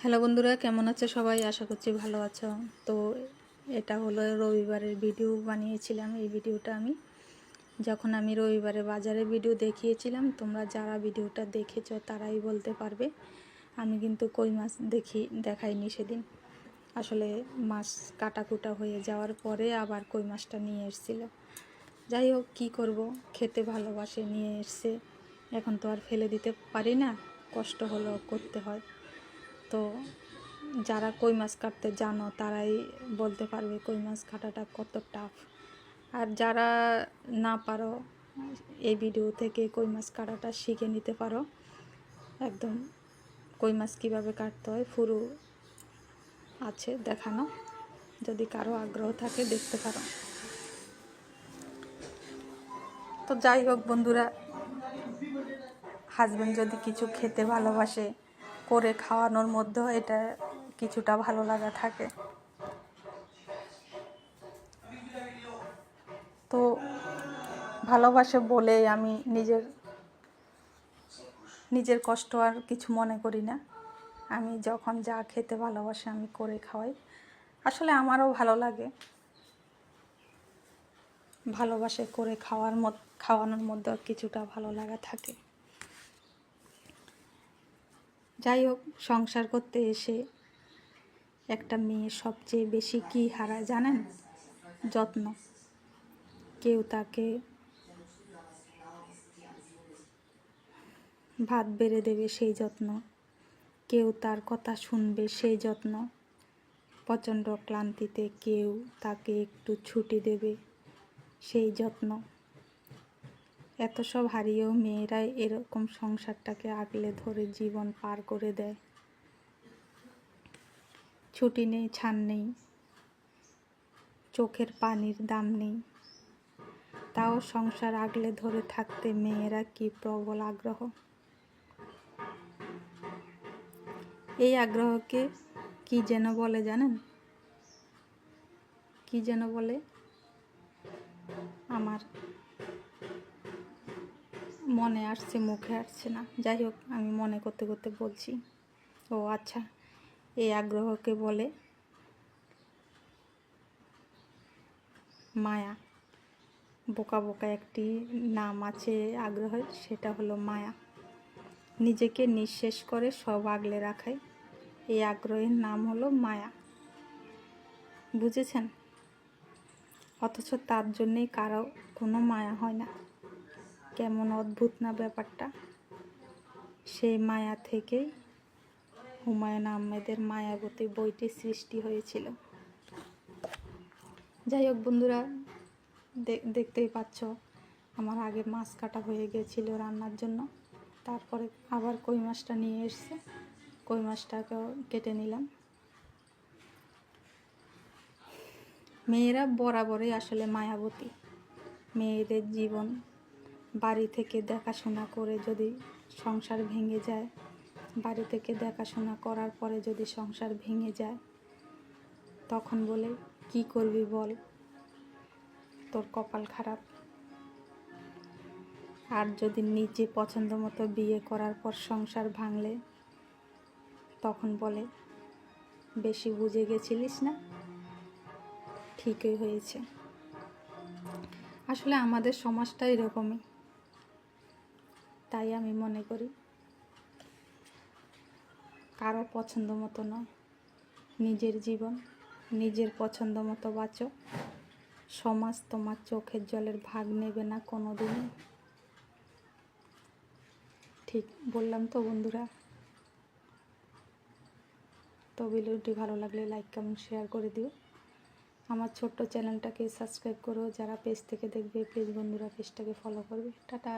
Hello বন্ধুরা, কেমন আছো সবাই? আশা করছি ভালো আছো। তো এটা হলো রবিবারের ভিডিও বানিয়েছিলাম, এই ভিডিওটা আমি। যখন আমি রবিবারে বাজারে ভিডিও দেখিয়েছিলাম, তোমরা যারা ভিডিওটা দেখেছ তারাই বলতে পারবে, আমি কিন্তু কই মাছ দেখি, দেখাইনি সেদিন। আসলে মাছ কাটাকুটা হয়ে যাওয়ার পরে আবার কই মাছটা নিয়ে এসেছিল। যাই হোক, কী করব? খেতে ভালোবাসে, নিয়ে এসছে। এখন তো আর ফেলে দিতে পারি না, কষ্ট হলো করতে হয়। তো যারা কই মাছ কাটতে জানো, তারাই বলতে পারবে কই মাছ কাটাটা কত টাফ আর যারা না পারো, এই ভিডিও থেকে কই মাছ কাটাটা শিখে নিতে পারো। একদম কই মাছ কীভাবে কাটতে হয়, ফুরু আছে দেখানো। যদি কারও আগ্রহ থাকে, দেখতে পারো। তো যাই হোক বন্ধুরা হাজব্যান্ড যদি কিছু খেতে ভালোবাসে করে খাওয়ানোর মধ্যেও এটা কিছুটা ভালো লাগা থাকে। তো ভালোবাসে বলেই আমি নিজের নিজের কষ্ট আর কিছু মনে করি না। আমি যখন যা খেতে ভালোবাসে আমি করে খাওয়াই। আসলে আমারও ভালো লাগে। ভালোবাসে করে খাওয়ার মত, খাওয়ানোর মধ্যেও কিছুটা ভালো লাগা থাকে। যাই হোক, সংসার করতে এসে একটা মেয়ে সবচেয়ে বেশি কি হারায় জানেন? যত্ন। কেউ তাকে ভাত বেড়ে দেবে সেই যত্ন। কেউ তার কথা শুনবে সেই যত্ন। প্রচণ্ড ক্লান্তিতে কেউ তাকে একটু ছুটি দেবে সেই যত্ন। এত সব হারিয়েও মেয়েরাই এরকম সংসারটাকে আগলে ধরে জীবন পার করে দেয়। ছুটি নেই ছান নেই, চোখের পানির দাম নেই। তাও সংসার আগলে ধরে থাকতে মেয়েরা কি প্রবল আগ্রহ? এই আগ্রহকে কি যেন বলে জানেন? কি যেন বলে? আমার মনে আসছে, মুখে আসছে না। যাই হোক, আমি মনে করতে করতে বলছি। ও আচ্ছা এই আগ্রহকে বলে মায়া। বোকা বোকা একটি নাম আছে আগ্রহের সেটা হলো মায়া। নিজেকে নিঃশেষ করে সব আগলে রাখায়। এই আগ্রহের নাম হলো মায়া। বুঝেছেন? অথচ তার জন্যেই কারও কোনো মায়া হয় না। কেমন অদ্ভুত না ব্যাপারটা? সেই মায়া থেকেই হুমায়ুন আহমেদের মায়াবতী বইটি সৃষ্টি হয়েছিল। যাই হোক বন্ধুরা দেখতেই পাচ্ছ, আমার আগে মাছ কাটা হয়ে গেছিল রান্নার জন্য। তারপরে আবার কই মাছটা নিয়ে এসছে, কই মাছটাকেও কেটে নিলাম। মেয়েরা বরাবরই আসলে মায়াবতী। মেয়েদের জীবন বাড়ি থেকে দেখাশোনা করে যদি সংসার ভেঙে যায়, বাড়ি থেকে দেখাশোনা করার পরে যদি সংসার ভেঙে যায়, তখন বলে, কি করবি বল? তোর কপাল খারাপ। আর যদি নিজে পছন্দ মতো বিয়ে করার পর সংসার ভাঙলে, তখন বলে, বেশি বুঝে গেছিলিস না? ঠিকই হয়েছে। আসলে আমাদের সমাজটা এরকমই। তাই আমি মনে করি কারও পছন্দ মতো নয়। নিজের জীবন, নিজের পছন্দ মতো বাঁচো। সমাজ তোমার চোখের জলের ভাগ নেবে না কোনো দিনই ঠিক বললাম তো বন্ধুরা? তো ভিডিওটি ভালো লাগলে লাইক কমেন্ট শেয়ার করে দিও। আমার ছোট্ট চ্যানেলটাকে সাবস্ক্রাইব করো। যারা পেজ থেকে দেখবে প্লিজ বন্ধুরা পেজটাকে ফলো করবে। টাটা!